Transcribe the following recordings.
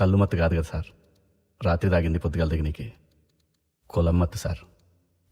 కళ్ళు మత్తు కాదు కదా సార్. రాత్రి తాగింది పొద్దుగాల దిగనీకి. కులం మత్తు సార్.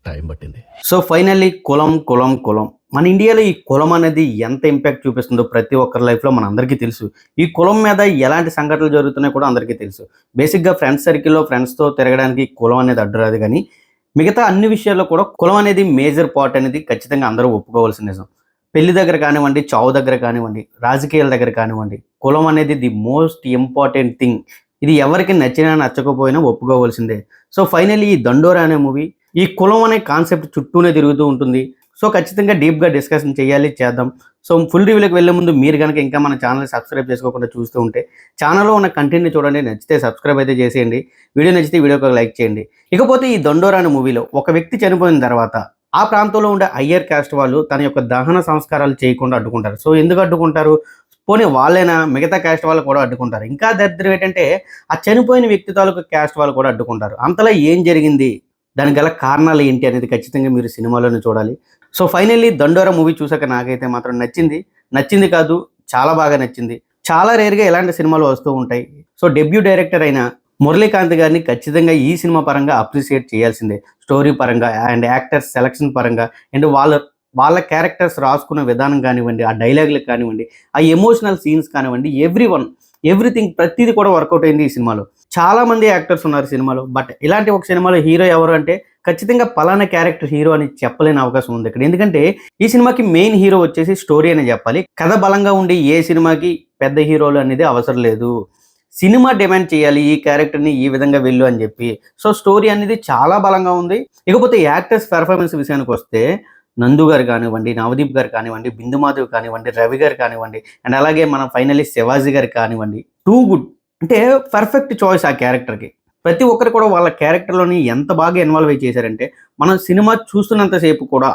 టైం పట్టింది. సో ఫైనల్లీ కులం కులం కులం. మన ఇండియాలో ఈ కులం అనేది ఎంత ఇంపాక్ట్ చూపిస్తుందో ప్రతి ఒక్కరి లైఫ్లో మన అందరికీ తెలుసు. ఈ కులం మీద ఎలాంటి సంఘటనలు జరుగుతున్నాయో కూడా అందరికీ తెలుసు. బేసిక్గా ఫ్రెండ్స్ సర్కిల్లో ఫ్రెండ్స్తో తిరగడానికి కులం అనేది అడ్డురాదు కానీ మిగతా అన్ని విషయాల్లో కూడా కులం అనేది మేజర్ పార్ట్ అనేది ఖచ్చితంగా అందరూ ఒప్పుకోవాల్సిన నిజం. పెళ్ళి దగ్గర కానివ్వండి చావు దగ్గర కానివ్వండి రాజకీయాల దగ్గర కానివ్వండి కులం అనేది ది మోస్ట్ ఇంపార్టెంట్ థింగ్ ఇది ఎవరికి నచ్చినా నచ్చకపోయినా ఒప్పుకోవాల్సిందే. సో ఫైనల్లీ ఈ దండోరా అనే మూవీ ఈ కులం అనే కాన్సెప్ట్ చుట్టూనే తిరుగుతూ ఉంటుంది. సో ఖచ్చితంగా డీప్గా డిస్కషన్ చేయాలి చేద్దాం. సో ఫుల్ రివ్యూలోకి వెళ్ళే ముందు మీరు కనుక ఇంకా మన ఛానల్ సబ్స్క్రైబ్ చేసుకోకుండా చూస్తూ ఉంటే ఛానల్లో ఉన్న కంటెంట్ని చూడండి. నచ్చితే సబ్స్క్రైబ్ అయితే చేసేయండి. వీడియో నచ్చితే వీడియోకి లైక్ చేయండి. ఇకపోతే ఈ దండోరా అనే మూవీలో ఒక వ్యక్తి చనిపోయిన తర్వాత ఆ ప్రాంతంలో ఉండే అయ్యర్ క్యాస్ట్ వాళ్ళు తన యొక్క దహన సంస్కారాలు చేయకుండా అడ్డుకుంటారు. సో ఎందుకు అడ్డుకుంటారు? పోనీ వాళ్ళైనా మిగతా క్యాస్ట్ వాళ్ళు కూడా అడ్డుకుంటారు. ఇంకా దరిద్రం ఏంటంటే ఆ చనిపోయిన వ్యక్తి తాలూకు క్యాస్ట్ వాళ్ళు కూడా అడ్డుకుంటారు. అంతలా ఏం జరిగింది? దానికి గల కారణాలు ఏంటి అనేది ఖచ్చితంగా మీరు సినిమాలోనే చూడాలి. సో ఫైనల్లీ దండోరా మూవీ చూసాక నాకైతే మాత్రం నచ్చింది. నచ్చింది కాదు చాలా బాగా నచ్చింది. చాలా రేర్గా ఇలాంటి సినిమాలు వస్తూ ఉంటాయి. సో డెబ్యూ డైరెక్టర్ అయిన మురళీకాంత్ గారిని ఖచ్చితంగా ఈ సినిమా పరంగా అప్రిషియేట్ చేయాల్సిందే. స్టోరీ పరంగా అండ్ యాక్టర్స్ సెలక్షన్ పరంగా అండ్ వాళ్ళ వాళ్ళ క్యారెక్టర్స్ రాసుకున్న విధానం కానివ్వండి ఆ డైలాగులకు కానివ్వండి ఆ ఎమోషనల్ సీన్స్ కానివ్వండి ఎవ్రీ వన్ ఎవ్రీథింగ్ ప్రతిదీ కూడా వర్కౌట్ అయింది ఈ సినిమాలో. చాలా మంది యాక్టర్స్ ఉన్నారు సినిమాలో బట్ ఇలాంటి ఒక సినిమాలో హీరో ఎవరు అంటే ఖచ్చితంగా పలానా క్యారెక్టర్ హీరో అని చెప్పలేని అవకాశం ఉంది ఇక్కడ. ఎందుకంటే ఈ సినిమాకి మెయిన్ హీరో వచ్చేసి స్టోరీ అని చెప్పాలి. కథ బలంగా ఉండి ఏ సినిమాకి పెద్ద హీరోలు అనేది అవసరం లేదు. సినిమా డిమాండ్ చేయాలి ఈ క్యారెక్టర్ని ఈ విధంగా వెళ్ళు అని చెప్పి. సో స్టోరీ అనేది చాలా బలంగా ఉంది. ఇకపోతే యాక్టర్స్ పెర్ఫార్మెన్స్ విషయానికి వస్తే నందు గారు కానివ్వండి నవదీప్ గారు కానివ్వండి బిందుమాధవ్ కానివ్వండి రవి గారు కానివ్వండి అండ్ అలాగే మన ఫైనలీ శివాజీ గారు కానివ్వండి టూ గుడ్. అంటే పర్ఫెక్ట్ చాయిస్ ఆ క్యారెక్టర్కి. ప్రతి ఒక్కరు కూడా వాళ్ళ క్యారెక్టర్లోని ఎంత బాగా ఇన్వాల్వ్ అయి చేశారంటే మనం సినిమా చూస్తున్నంతసేపు కూడా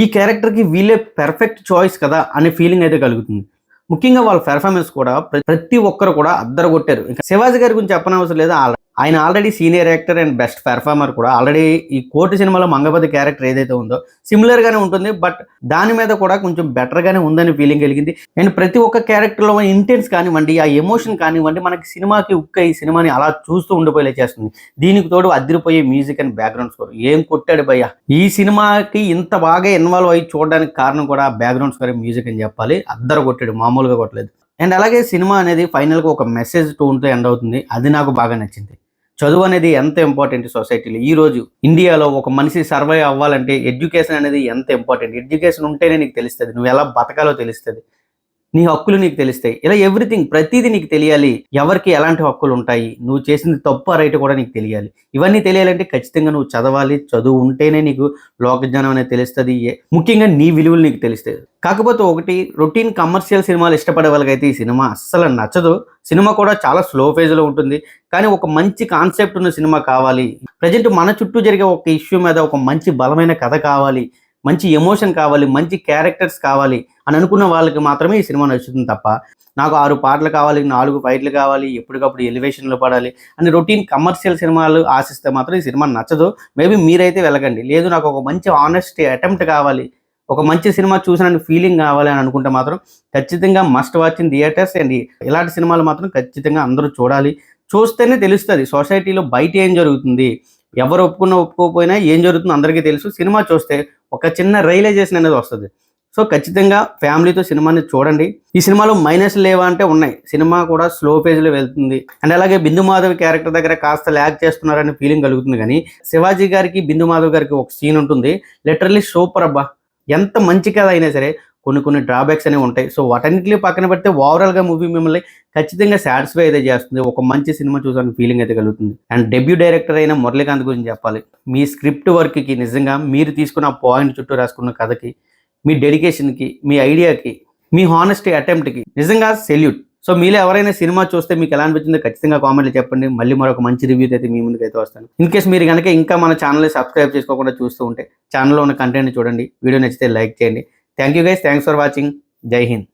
ఈ క్యారెక్టర్కి వీళ్ళే పెర్ఫెక్ట్ చాయిస్ కదా అనే ఫీలింగ్ అయితే కలుగుతుంది. ముఖ్యంగా వాళ్ళ పెర్ఫార్మెన్స్ కూడా ప్రతి ఒక్కరు కూడా అద్దరు కొట్టారు ఇంకా శివాజీ గారి గురించి చెప్పనవసరం లేదు ఆ- ఆయన already senior actor and best performer కూడా. ఆల్రెడీ ఈ కోటి సినిమాలో మంగపతి క్యారెక్టర్ ఏదైతే ఉందో సిమిలర్గానే ఉంటుంది బట్ దాని మీద కూడా కొంచెం బెటర్గానే ఉందని ఫీలింగ్ కలిగింది. అండ్ ప్రతి ఒక్క క్యారెక్టర్లో ఇంటెన్స్ కానివ్వండి ఆ ఎమోషన్ కానివ్వండి మనకి సినిమాకి ఉక్క ఈ సినిమాని అలా చూస్తూ ఉండిపోయేలా చేస్తుంది. దీనికి తోడు అదిరిపోయే మ్యూజిక్ అండ్ బ్యాక్గ్రౌండ్ స్కోర్ ఏం కొట్టాడు భయ్య? ఈ సినిమాకి ఇంత బాగా ఇన్వాల్వ్ అయ్యి చూడడానికి కారణం కూడా బ్యాక్గ్రౌండ్ స్కోర్ మ్యూజిక్ అని చెప్పాలి. అద్దరు కొట్టాడు మామూలుగా కొట్టలేదు. అండ్ అలాగే సినిమా అనేది ఫైనల్గా ఒక మెసేజ్ టోన్తో ఎండ్ అవుతుంది. అది నాకు బాగా నచ్చింది. చదువు అనేది ఎంత ఇంపార్టెంట్ సొసైటీలో? ఈ రోజు ఇండియాలో ఒక మనిషి సర్వైవ్ అవ్వాలంటే ఎడ్యుకేషన్ అనేది ఎంత ఇంపార్టెంట్? ఎడ్యుకేషన్ ఉంటేనే నీకు తెలుస్తుంది. నువ్వు ఎలా బతకాలో తెలుస్తుంది. నీ హక్కులు నీకు తెలుస్తాయి. ఇలా ఎవ్రీథింగ్ ప్రతిదీ నీకు తెలియాలి. ఎవరికి ఎలాంటి హక్కులు ఉంటాయి? నువ్వు చేసింది తప్పు రైట్ కూడా నీకు తెలియాలి. ఇవన్నీ తెలియాలంటే ఖచ్చితంగా నువ్వు చదవాలి. చదువు ఉంటేనే నీకు లోకజ్ఞానం అనేది తెలుస్తుంది. ఏ- ముఖ్యంగా నీ విలువలు నీకు తెలుస్తాయి. కాకపోతే ఒకటి రొటీన్ కమర్షియల్ సినిమాలు ఇష్టపడే వాళ్ళకైతే ఈ సినిమా అస్సలు నచ్చదు. సినిమా కూడా చాలా స్లో ఫేజ్లో ఉంటుంది. కానీ ఒక మంచి కాన్సెప్ట్ ఉన్న సినిమా కావాలి. ప్రజెంట్ మన చుట్టూ జరిగే ఒక ఇష్యూ మీద ఒక మంచి బలమైన కథ కావాలి. మంచి ఎమోషన్ కావాలి మంచి క్యారెక్టర్స్ కావాలి అని అనుకున్న వాళ్ళకి మాత్రమే ఈ సినిమా నచ్చుతుంది తప్ప నాకు ఆరు పాటలు కావాలి నాలుగు ఫైట్లు కావాలి ఎప్పటికప్పుడు ఎలివేషన్లు పడాలి అని రొటీన్ కమర్షియల్ సినిమాలు ఆశిస్తే మాత్రం ఈ సినిమా నచ్చదు. మేబీ మీరైతే వెళ్ళకండి. లేదు నాకు ఒక మంచి ఆనెస్ట్ అటెంప్ట్ కావాలి ఒక మంచి సినిమా చూసిన ఫీలింగ్ కావాలి అని అనుకుంటే మాత్రం ఖచ్చితంగా must watch in theatres and. ఇలాంటి సినిమాలు మాత్రం ఖచ్చితంగా అందరూ చూడాలి. చూస్తేనే తెలుస్తుంది సొసైటీలో బయట ఏం జరుగుతుంది? ఎవరు ఒప్పుకున్నా ఒప్పుకోకపోయినా ఏం జరుగుతుందో అందరికీ తెలుసు. సినిమా చూస్తే ఒక చిన్న రియలైజేషన్ అనేది వస్తుంది. సో ఖచ్చితంగా ఫ్యామిలీతో సినిమాని చూడండి. ఈ సినిమాలో మైనస్ లేవా అంటే ఉన్నాయి. సినిమా కూడా స్లో పేజ్లో వెళ్తుంది. అండ్ అలాగే బిందు మాధవ్ క్యారెక్టర్ దగ్గర కాస్త ల్యాక్ చేస్తున్నారనే ఫీలింగ్ కలుగుతుంది కానీ శివాజీ గారికి బిందు మాధవ్ గారికి ఒక సీన్ ఉంటుంది. లిటరలీ సూపర్ అబ్బా! ఎంత మంచి కథ అయినా సరే కొన్ని కొన్ని డ్రాబ్యాక్స్ అనేవి ఉంటాయి. సో వాటన్నిటిని పక్కన పెడితే ఓవరాల్గా మూవీ మిమ్మల్ని ఖచ్చితంగా సాటిస్ఫై అయితే చేస్తుంది. ఒక మంచి సినిమా చూసాను ఫీలింగ్ అయితే కలుగుతుంది. అండ్ డెబ్యూ డైరెక్టర్ అయిన మురళీకాంత్ గురించి చెప్పాలి. మీ స్క్రిప్ట్ వర్క్కి నిజంగా మీరు తీసుకున్న పాయింట్ చుట్టూ రాసుకున్న కథకి మీ డెడికేషన్కి మీ ఐడియాకి మీ హానెస్టీ అటెంప్ట్కి నిజంగా సెల్యూట్ సో మీలో ఎవరైనా సినిమా చూస్తే మీకు ఎలా అనిపించిందో ఖచ్చితంగా కామెంట్లో చెప్పండి. మళ్ళీ మరొక మంచి రివ్యూ అయితే మీ ముందుకు అయితే వస్తాను. ఇన్ కేస్ మీరు కనుక ఇంకా మన ఛానల్ని సబ్స్క్రైబ్ చేసుకోకుండా చూస్తూ ఉంటే ఛానల్లో ఉన్న కంటెంట్ చూడండి. వీడియో నచ్చితే లైక్ చేయండి. Thank you guys. Thanks for watching. Jai Hind.